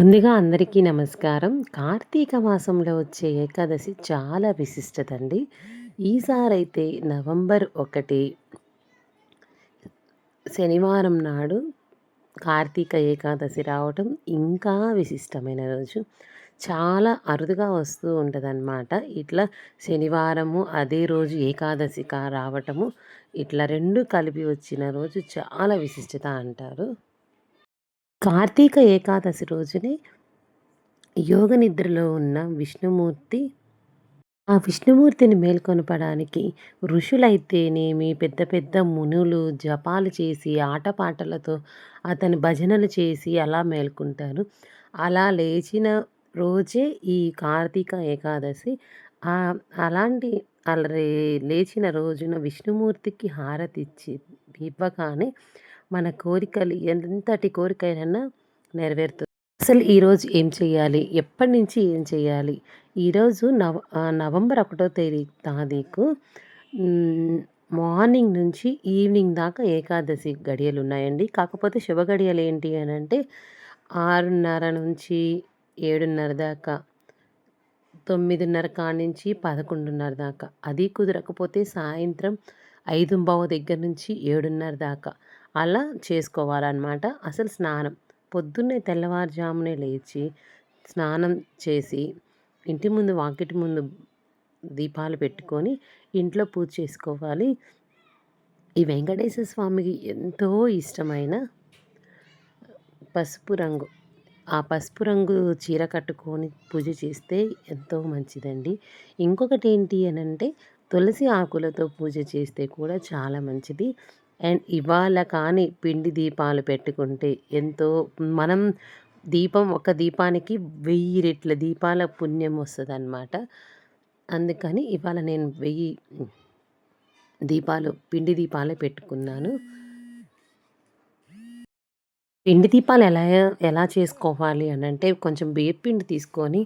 ముందుగా అందరికీ నమస్కారం. కార్తీక మాసంలో వచ్చే ఏకాదశి చాలా విశిష్టత అండి ఈసారైతే నవంబర్ ఒకటి శనివారం నాడు కార్తీక ఏకాదశి రావటం ఇంకా విశిష్టమైన రోజు. చాలా అరుదుగా వస్తూ ఉంటుందన్నమాట. ఇట్లా శనివారము అదే రోజు ఏకాదశి రావటము ఇట్లా రెండు కలిపి వచ్చిన రోజు చాలా విశిష్టత అంటారు. కార్తీక ఏకాదశి రోజునే యోగ నిద్రలో ఉన్న విష్ణుమూర్తి ఆ విష్ణుమూర్తిని మేల్కొనపడానికి ఋషులైతేనేమి పెద్ద పెద్ద మునులు జపాలు చేసి ఆటపాటలతో అతని భజనలు చేసి అలా మేల్కుంటారు. అలా లేచిన రోజే ఈ కార్తీక ఏకాదశి. అలాంటి అలా లేచిన రోజున విష్ణుమూర్తికి హారతి ఇచ్చి ఇవ్వగానే మన కోరికలు ఎంతటి కోరికైనా నెరవేరుతుంది. అసలు ఈరోజు ఏం చేయాలి ఎప్పటి నుంచి ఏం చేయాలి ఈరోజు నవ నవంబర్ ఒకటో తేదీ తారీఖు మార్నింగ్ నుంచి ఈవినింగ్ దాకా ఏకాదశి గడియలు ఉన్నాయండి కాకపోతే శుభ గడియలు ఏంటి అని అంటే ఆరున్నర నుంచి ఏడున్నర దాకా తొమ్మిదిన్నర కాడి నుంచి పదకొండున్నర దాకా. అది కుదరకపోతే సాయంత్రం ఐదు బావ దగ్గర నుంచి ఏడున్నర దాకా. అలా చేసుకోవాలన్నమాట. అసలు స్నానం. పొద్దున్నే తెల్లవారుజామునే లేచి స్నానం చేసి ఇంటి ముందు వాకిటి ముందు దీపాలు పెట్టుకొని ఇంట్లో పూజ చేసుకోవాలి. ఈ వెంకటేశ్వర స్వామికి ఎంతో ఇష్టమైన పసుపు రంగు. ఆ పసుపు రంగు చీర కట్టుకొని పూజ చేస్తే ఎంతో మంచిదండి. ఇంకొకటి ఏంటి అని అంటే తులసి ఆకులతో పూజ చేస్తే కూడా చాలా మంచిది. అండ్ ఇవాళ కానీ పిండి దీపాలు పెట్టుకుంటే ఎంతో మనం దీపం ఒక దీపానికి వెయ్యి రెట్ల దీపాల పుణ్యం వస్తుంది అన్నమాట అందుకని ఇవాళ నేను వెయ్యి దీపాలు పిండి దీపాలే పెట్టుకున్నాను. పిండి దీపాలు ఎలా ఎలా చేసుకోవాలి అని అంటే కొంచెం బియ్యపిండి తీసుకొని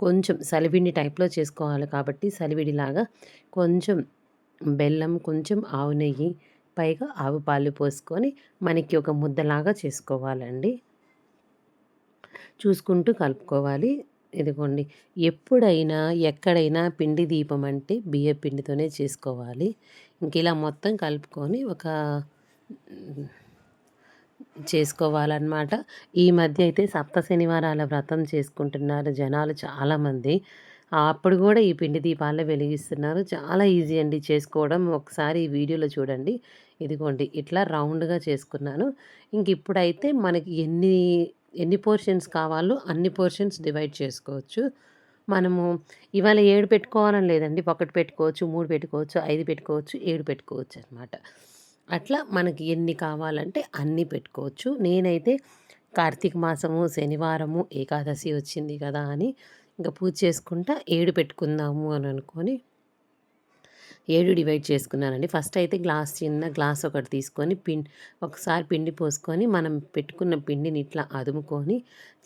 కొంచెం సలివిడి టైప్లో చేసుకోవాలి కాబట్టి సలివిడిలాగా కొంచెం బెల్లం కొంచెం ఆవు నెయ్యి పైగా ఆవు పాలు పోసుకొని మనకి ఒక ముద్దలాగా చేసుకోవాలండి. చూసుకుంటూ కలుపుకోవాలి. ఇదిగోండి. ఎప్పుడైనా ఎక్కడైనా పిండి దీపం అంటే బియ్య పిండితోనే చేసుకోవాలి. ఇంక ఇలా మొత్తం కలుపుకొని ఒక చేసుకోవాలన్నమాట. ఈ మధ్య అయితే సప్త శనివారాల వ్రతం చేసుకుంటున్నారు జనాలు చాలామంది. అప్పుడు కూడా ఈ పిండి దీపాలే వెలిగిస్తున్నారు. చాలా ఈజీ అండి చేసుకోవడం. ఒకసారి ఈ వీడియోలో చూడండి. ఇదిగోండి ఇట్లా రౌండ్గా చేసుకున్నాను. ఇంక ఇప్పుడైతే మనకి ఎన్ని ఎన్ని పోర్షన్స్ కావాలో అన్ని పోర్షన్స్ డివైడ్ చేసుకోవచ్చు. మనము ఇవాళ ఏడు పెట్టుకోవాలని లేదండి. ఒకటి పెట్టుకోవచ్చు మూడు పెట్టుకోవచ్చు ఐదు పెట్టుకోవచ్చు ఏడు పెట్టుకోవచ్చు అనమాట అట్లా మనకి ఎన్ని కావాలంటే అన్నీ పెట్టుకోవచ్చు. నేనైతే కార్తీక మాసము శనివారము ఏకాదశి వచ్చింది కదా అని ఇంకా పూజ చేసుకుంటా ఏడు పెట్టుకుందాము అని అనుకొని ఏడు డివైడ్ చేసుకున్నానండి. ఫస్ట్ అయితే గ్లాస్ చిన్న గ్లాస్ ఒకటి తీసుకొని పిం ఒకసారి పిండి పోసుకొని మనం పెట్టుకున్న పిండిని ఇట్లా అదుముకొని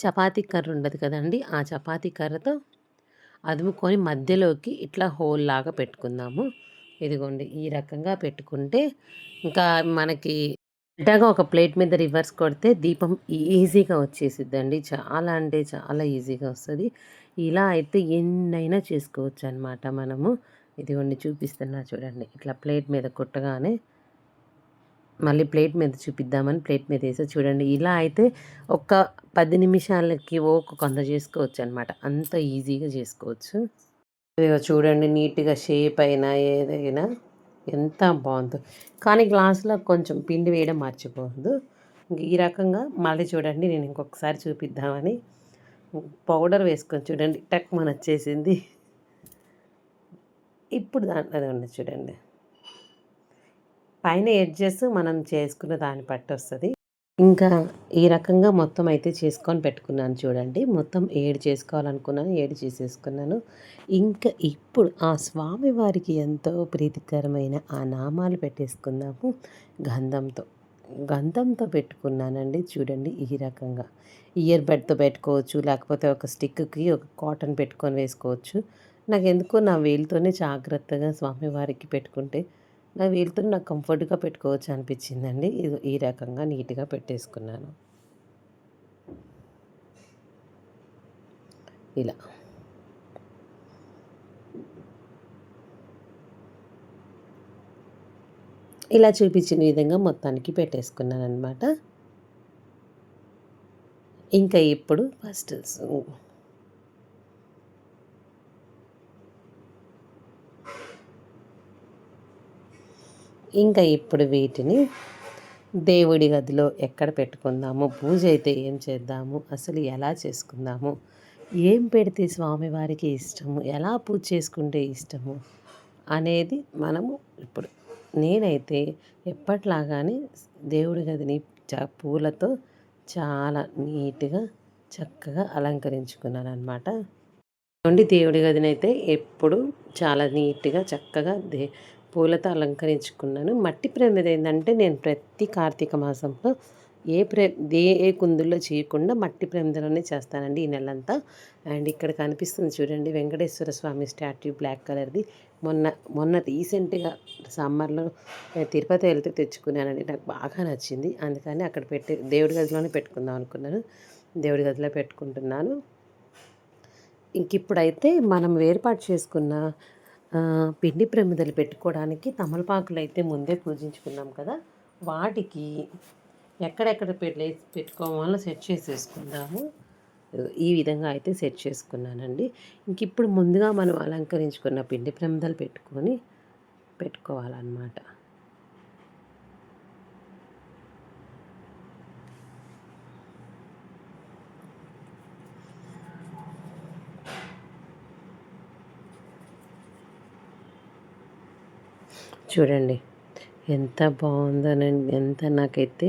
చపాతీ కర్ర ఉండదు కదండి ఆ చపాతీ కర్రతో అదుముకొని మధ్యలోకి ఇట్లా హోల్ లాగా పెట్టుకుందాము. ఇదిగోండి ఈ రకంగా పెట్టుకుంటే ఇంకా మనకి అడ్డాగా ఒక ప్లేట్ మీద రివర్స్ కొడితే దీపం ఈజీగా వచ్చేసిద్దండి. చాలా అంటే చాలా ఈజీగా వస్తుంది. ఇలా అయితే ఎన్నైనా చేసుకోవచ్చు అనమాట మనము. ఇదిగోండి చూపిస్తున్నా చూడండి. ఇట్లా ప్లేట్ మీద కొట్టగానే మళ్ళీ ప్లేట్ మీద చూపిద్దామని ప్లేట్ మీద వేసా. చూడండి ఇలా అయితే ఒక పది నిమిషాలకి ఒక కొంత చేసుకోవచ్చు అనమాట అంత ఈజీగా చేసుకోవచ్చు. చూడండి నీట్గా షేప్ అయినా ఏదైనా ఎంత బాగుందో. కానీ గ్లాసులో కొంచెం పిండి వేయడం మర్చిపోవద్దు. ఈ రకంగా మళ్ళీ చూడండి నేను ఇంకొకసారి చూపిద్దామని పౌడర్ వేసుకొని చూడండి టక్ మన వచ్చేసింది ఇప్పుడు దాంట్లో ఉంది చూడండి. పైన ఎడ్జెస్ మనం చేసుకున్న దాన్ని పట్టి వస్తుంది. ఇంకా ఈ రకంగా మొత్తం అయితే చేసుకొని పెట్టుకున్నాను చూడండి. మొత్తం ఏడు చేసుకోవాలనుకున్నాను ఏడు చేసేసుకున్నాను. ఇంకా ఇప్పుడు ఆ స్వామి వారికి ఎంతో ప్రీతికరమైన ఆ నామాలు పెట్టేసుకున్నాము గంధంతో. గంధంతో పెట్టుకున్నానండి. చూడండి ఈ రకంగా. ఇయర్ బడ్తో పెట్టుకోవచ్చు లేకపోతే ఒక స్టిక్కి ఒక కాటన్ పెట్టుకొని వేసుకోవచ్చు. నాకు ఎందుకో నా వేలుతోనే జాగ్రత్తగా స్వామివారికి పెట్టుకుంటే నా వేలుతో నాకు కంఫర్ట్గా పెట్టుకోవచ్చు అనిపించిందండి. ఇది ఈ రకంగా నీట్గా పెట్టేసుకున్నాను. ఇలా. ఇలా చూపించిన విధంగా మొత్తానికి పెట్టేసుకున్నాను అనమాట ఇంకా ఇప్పుడు ఫస్ట్ ఇంకా ఇప్పుడు వీటిని దేవుడి గదిలో ఎక్కడ పెట్టుకుందాము? పూజ అయితే ఏం చేద్దాము? అసలు ఎలా చేసుకుందాము? ఏం పెడితే స్వామివారికి ఇష్టము? ఎలా పూజ చేసుకుంటే ఇష్టము? అనేది మనము ఇప్పుడు నేనైతే ఎప్పట్లాగానే దేవుడి గదిని చ పూలతో చాలా నీట్గా చక్కగా అలంకరించుకున్నాను అనమాట దేవుడి గదిని అయితే ఎప్పుడు చాలా నీట్గా చక్కగా దే పూలతో అలంకరించుకున్నాను. మట్టి ప్రమిద ఏంటంటే నేను ప్రతి కార్తీక మాసంలో ఏ ప్రే ఏ కుందుల్లో చేయకుండా మట్టి ప్రేమదలోనే చేస్తానండి ఈ నెలంతా. అండ్ ఇక్కడ కనిపిస్తుంది చూడండి వెంకటేశ్వర స్వామి స్టాట్యూ బ్లాక్ కలర్ది. మొన్న మొన్న రీసెంట్గా సమ్మర్లో తిరుపతి వెళ్తే తెచ్చుకున్నానండి. నాకు బాగా నచ్చింది. అందుకని అక్కడ పెట్టి దేవుడి గదిలోనే పెట్టుకుందాం అనుకున్నాను. దేవుడి గదిలో పెట్టుకుంటున్నాను. ఇంక ఇప్పుడైతే మనం ఏర్పాటు చేసుకున్న పిండి ప్రమిదలు పెట్టుకోవడానికి తమలపాకులు అయితే ముందే పూజించుకున్నాం కదా. వాటికి ఎక్కడెక్కడ పెట్టి పెట్టుకోవాలో సెట్ చేసేసుకుందాము. ఈ విధంగా అయితే సెట్ చేసుకున్నానండి. ఇంక ఇప్పుడు ముందుగా మనం అలంకరించుకున్న పిండి ప్రమిదలు పెట్టుకొని పెట్టుకోవాలన్నమాట. చూడండి ఎంత బాగుందోనండి ఎంత నాకైతే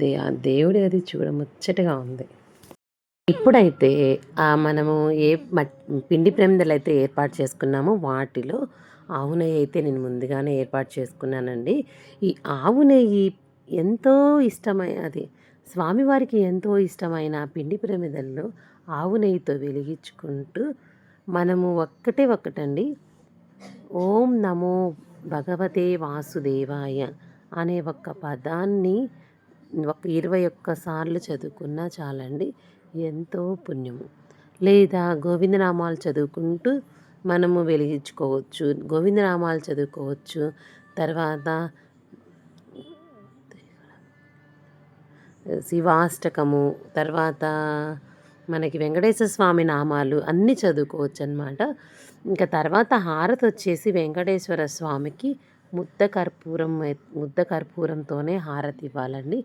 దే ఆ దేవుడి అది చూడముచ్చటగా ఉంది. ఇప్పుడైతే మనము ఏ పిండి ప్రమిదలు అయితే ఏర్పాటు చేసుకున్నామో వాటిలో ఆవు నెయ్యి అయితే నేను ముందుగానే ఏర్పాటు చేసుకున్నానండి. ఈ ఆవు నెయ్యి ఎంతో ఇష్టమైన అది స్వామివారికి ఎంతో ఇష్టమైన పిండి ప్రమిదల్లో ఆవు నెయ్యితో వెలిగించుకుంటూ మనము ఒక్కటే ఒక్కటండి. ఓం నమో భగవతే వాసుదేవాయ అనే ఒక్క పదాన్ని ఇరవై ఒక్కసార్లు చదువుకున్నా చాలండి. ఎంతో పుణ్యము. లేదా గోవిందనామాలు చదువుకుంటూ మనము వెలిగించుకోవచ్చు. గోవిందనామాలు చదువుకోవచ్చు. తర్వాత శివాష్టకము తర్వాత మనకి వెంకటేశ్వర స్వామి నామాలు అన్నీ చదువుకోవచ్చు అనమాట ఇంకా తర్వాత హారతి వచ్చేసి వెంకటేశ్వర స్వామికి ముద్ద కర్పూరం ముద్ద కర్పూరంతోనే హారతి ఇవ్వాలండి.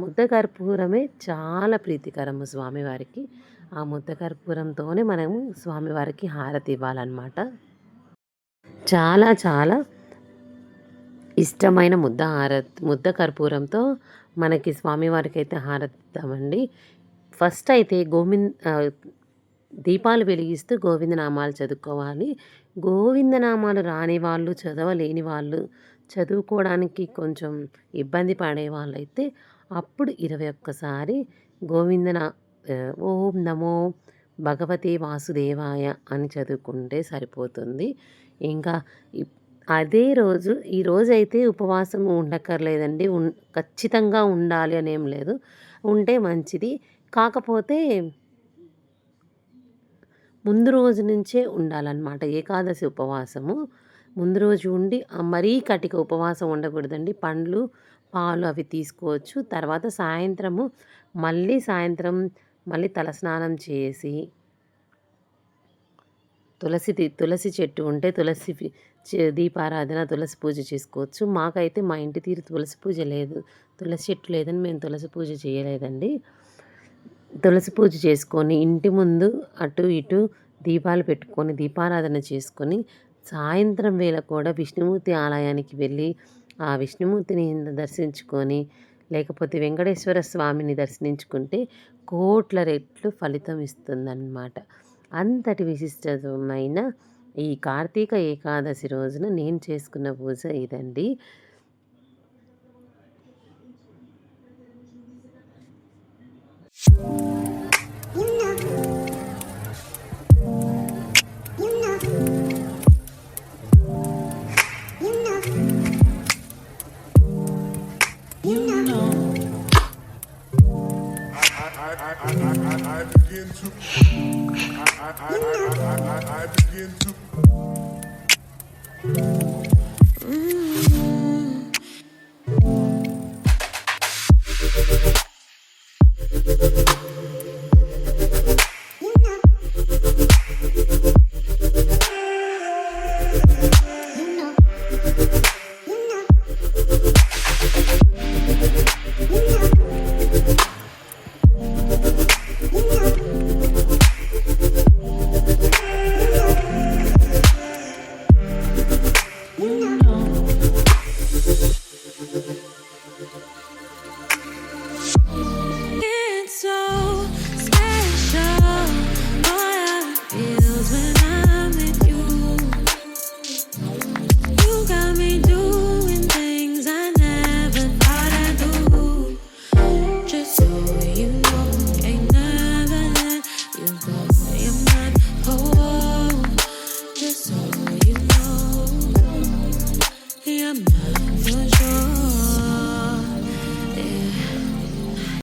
ముద్ద కర్పూరమే చాలా ప్రీతికరము స్వామివారికి. ఆ ముద్ద కర్పూరంతోనే మనము స్వామివారికి హారతి ఇవ్వాలన్నమాట. చాలా చాలా ఇష్టమైన ముద్ద హారతి ముద్ద కర్పూరంతో మనకి స్వామివారికి అయితే హారతి ఇద్దామండి ఫస్ట్ అయితే గోవింద్ దీపాలు వెలిగిస్తూ గోవిందనామాలు చదువుకోవాలి. గోవిందనామాలు రాని వాళ్ళు చదవలేని వాళ్ళు చదువుకోవడానికి కొంచెం ఇబ్బంది పడే వాళ్ళైతే అప్పుడు ఇరవై ఒక్కసారి గోవిందన ఓం నమో భగవతే వాసుదేవాయ అని చదువుకుంటే సరిపోతుంది. ఇంకా అదే రోజు ఈ రోజు అయితే ఉపవాసం ఉండక్కర్లేదండి. ఉన్ ఖచ్చితంగా ఉండాలి అనేం లేదు. ఉంటే మంచిది. కాకపోతే ముందు రోజు నుంచే ఉండాలన్నమాట ఏకాదశి ఉపవాసము. ముందు రోజు ఉండి మరీ కటిక ఉపవాసం ఉండకూడదండి. పండ్లు పాలు అవి తీసుకోవచ్చు. తర్వాత సాయంత్రము మళ్ళీ సాయంత్రం మళ్ళీ తలస్నానం చేసి తులసి తులసి చెట్టు ఉంటే తులసి దీపారాధన తులసి పూజ చేసుకోవచ్చు. మాకైతే మా ఇంటి తీరు తులసి పూజ లేదు. తులసి చెట్టు లేదని మేము తులసి పూజ చేయలేదండి. తులసి పూజ చేసుకొని ఇంటి ముందు అటు ఇటు దీపాలు పెట్టుకొని దీపారాధన చేసుకొని సాయంత్రం వేళ కూడా విష్ణుమూర్తి ఆలయానికి వెళ్ళి ఆ విష్ణుమూర్తిని దర్శించుకొని లేకపోతే వెంకటేశ్వర స్వామిని దర్శించుకుంటే కోట్ల రెట్లు ఫలితం ఇస్తుందన్నమాట. అంతటి విశిష్టమైన ఈ కార్తీక ఏకాదశి రోజున నేను చేసుకున్న పూజ ఇదండి. I begin to I I I I I begin to Mm-hmm.